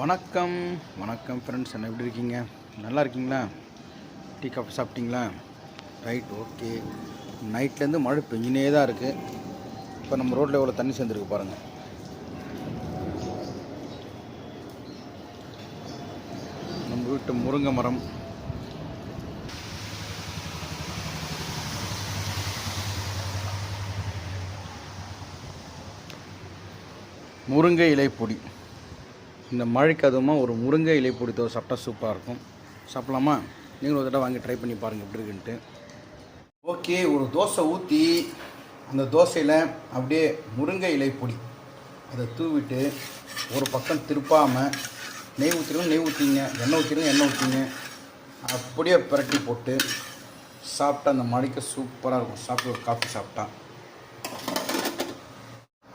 வணக்கம். வணக்கம் ஃப்ரெண்ட்ஸ் என்ன எப்படி இருக்கீங்க? நல்லா இருக்கீங்களா? டீ காஃபி சாப்பிட்டீங்களா? ரைட் ஓகே நைட்லேருந்து மழை பெஞ்சினே தான் இருக்குது இப்போ நம்ம ரோட்டில் எவ்வளோ தண்ணி சேர்ந்துருக்கு பாருங்கள் நம்ம வீட்டு முருங்கை மரம். முருங்கை இலை பொடி இந்த மழைக்கு அதுவுமா ஒரு முருங்கை இலை பொடி தோசை சாப்பிட்டா சூப்பராக இருக்கும். சாப்பிட்லாமா? நீங்களும் ஒரு தடவை வாங்கி ட்ரை பண்ணி பாருங்கள் எப்படி இருக்குன்ட்டு. ஓகே ஒரு தோசை ஊற்றி அந்த தோசையில் அப்படியே முருங்கை இலை பொடி. அதை தூவிட்டு ஒரு பக்கம் திருப்பாமல் நெய் ஊற்றிடுங்க நெய் ஊற்றிங்க எண்ணெய் ஊற்றிடுங்க எண்ணெய் ஊற்றிங்க அப்படியே பிரட்டி போட்டு சாப்பிட்டா அந்த மழைக்கு சூப்பராக இருக்கும். சாப்பிட்டு ஒரு காஃபி சாப்பிட்டா.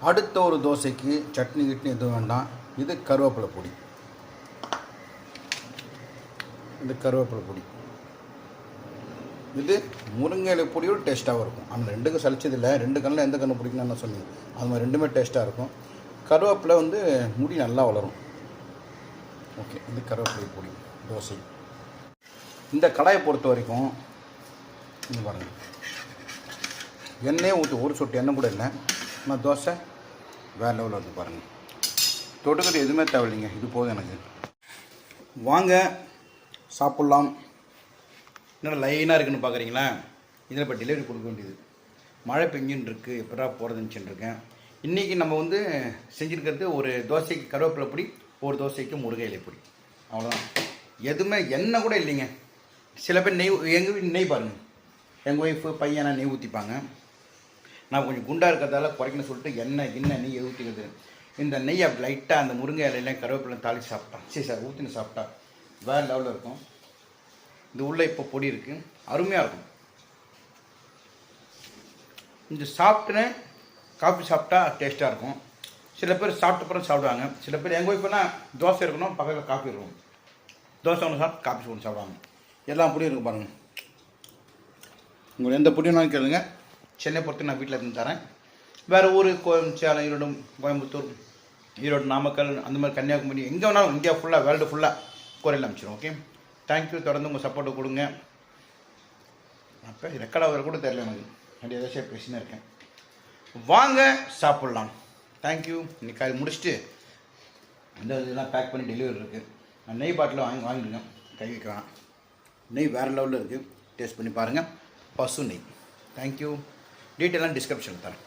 அடுத்த ஒரு தோசைக்கு சட்னி கிட்னி எதுவும் வேண்டாம். இது கருவேப்பிலை பொடி. இது கருவேப்பிலை பொடி. இது முருங்கை இலை பொடியோட டேஸ்ட்டாகவும் இருக்கும். அந்த ரெண்டுக்கும் சலிச்சதில்லை. ரெண்டு கண்ணில் எந்த கண்ணு பிடிக்கணும்னு நான் சொன்னீங்க அது மாதிரி ரெண்டுமே டேஸ்ட்டாக இருக்கும். கருவேப்பிலை வந்து முடி நல்லா வளரும். ஓகே இது கருவேப்பிலை பொடி தோசை. இந்த கடாயை பொறுத்த வரைக்கும் இங்கே பாருங்கள் எண்ணெயே ஊற்றி ஒரு சொட்டு எண்ணெய் கூட இல்லை. சும்மா தோசை? வேறு லெவலில் இருக்குது பாருங்கள் தோட்டத்தில் எதுவுமே தேவையில்லைங்க. இது போதும் எனக்கு. வாங்க சாப்பிட்லாம். என்னடா லைனாக இருக்குன்னு பார்க்குறீங்களா இதில் இப்போ டெலிவரி கொடுக்க வேண்டியது. மழை பெஞ்சுன்னு இருக்குது எப்படா போகிறதுன்னு இருக்கேன் இன்றைக்கி நம்ம வந்து செஞ்சுருக்கிறது ஒரு தோசைக்கு கருவேப்பிலை பொடி ஒரு தோசைக்கு முருகை இலை பொடி. அவ்வளோதான் எதுவுமே எண்ணெய் கூட இல்லைங்க. சில பேர் நெய் எங்கள் வீட்டு நெய் பாருங்கள் எங்கள் ஒய்ஃபு பையனை நெய் ஊற்றிப்பாங்க நான் கொஞ்சம் குண்டாக இருக்கிறதால குறைக்கணும்னு சொல்லிட்டு எண்ணெய் என்ன நெய் ஊற்றிக்கிறது இந்த நெய் அப்படி லைட்டாக அந்த முருங்கை இலையெல்லாம் கருவேப்பிலை தாளித்து சாப்பிட்டான். சரி சார் ஊற்றின்னு சாப்பிட்டா வேறு லெவலில் இருக்கும். இது உள்ளே இப்போ பொடி இருக்குது அருமையாக இருக்கும். இந்த சாப்பிட்டுன்னு காஃபி சாப்பிட்டா டேஸ்ட்டாக இருக்கும். சில பேர் சாப்பிட்ட பிறகு சாப்பிடுவாங்க. சில பேர் எங்கள் ஒய்ஃப்னா தோசை இருக்கணும் பக்கத்தில் காஃபி இருக்கும். தோசை ஒன்று சாப்பிட்டு காஃபி ஒன்று சாப்பிடுவாங்க. எல்லாம் பொடியும் இருக்கும் பாருங்கள் உங்களுக்கு எந்த பொடியும் கேளுங்கள் சென்னை பொறுத்து நான் வீட்டில் இருந்து தரேன். வேறு ஊர் கோயம் சேலம் ஈரோடு கோயம்புத்தூர் ஈரோடு நாமக்கல் அந்த மாதிரி கன்னியாகுமரி எங்கே வேணாலும் இந்தியா ஃபுல்லாக வேர்ல்டு ஃபுல்லாக கொரியல் அனுப்பிச்சிடும் ஓகே தேங்க்யூ தொடர்ந்து உங்கள் சப்போர்ட்டை கொடுங்க. அப்போ ரெக்கார்ட் ஆகிற கூட தெரியல எனக்கு. அப்படி ஏதாச்சும் பேசினே இருக்கேன். வாங்க சாப்பிட்லாம். தேங்க்யூ இன்னைக்கு அது முடிச்சுட்டு அந்த இதெல்லாம் பேக் பண்ணி டெலிவரி இருக்குது நெய் பாட்டில் வாங்கி வாங்கிடுங்க. கை வைக்கலாம். நெய் வேறு லெவலில் இருக்குது டேஸ்ட் பண்ணி பாருங்கள் பசு நெய். தேங்க்யூ டீட்டெயிலாக டிஸ்கிரிப்ஷனில் தரேன்.